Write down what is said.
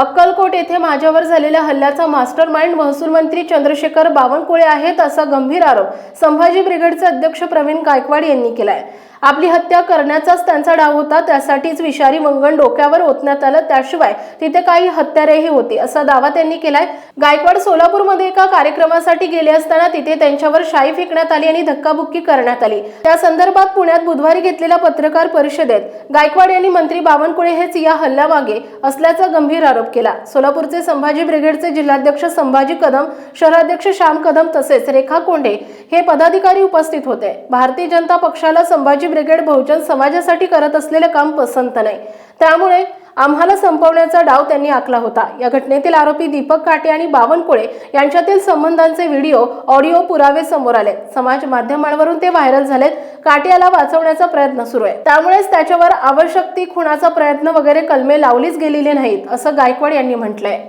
अक्कलकोट येथे माझ्यावर झालेल्या हल्ल्याचा मास्टर माइंड महसूल मंत्री चंद्रशेखर बावनकुळे आहेत असा गंभीर आरोप संभाजी ब्रिगेडचे अध्यक्ष प्रवीण गायकवाड यांनी केलाय. आपली हत्या करण्याचाच त्यांचा डाव होता त्यासाठीच विषारी वंगण डोक्यावर ओतण्यात आलं. त्याशिवाय तिथे काही हत्यारेही होती असा दावा त्यांनी केलाय. गायकवाड सोलापूरमध्ये एका कार्यक्रमासाठी गेले असताना तिथे त्यांच्यावर शाई फेकण्यात आली आणि धक्काबुक्की करण्यात आली. त्या संदर्भात पुण्यात बुधवारी घेतलेल्या पत्रकार परिषदेत गायकवाड यांनी मंत्री बावनकुळे हेच या हल्ल्यामागे असल्याचा गंभीर आरोप केला. सोलापूरचे संभाजी ब्रिगेडचे जिल्हाध्यक्ष संभाजी कदम शहराध्यक्ष श्याम कदम तसेच रेखा कोंडे हे पदाधिकारी उपस्थित होते. भारतीय जनता पक्षाला संभाजी ब्रिगेड बहुजन समाजासाठी करत असलेले काम पसंत नाही. त्यामुळे आम्हाला संपवण्याचा डाव त्यांनी आखला होता. या घटनेतील आरोपी दीपक काटे आणि बावनकुळे यांच्यातील संबंधांचे व्हिडिओ ऑडिओ पुरावे समोर आले. समाज माध्यमांवरून ते व्हायरल झालेत. काटे याला वाचवण्याचा प्रयत्न सुरू आहे. त्यामुळेच त्याच्यावर आवश्यक ती खुणाचा प्रयत्न वगैरे कलमे लावलीच गेलेली नाहीत असं गायकवाड यांनी म्हटलंय.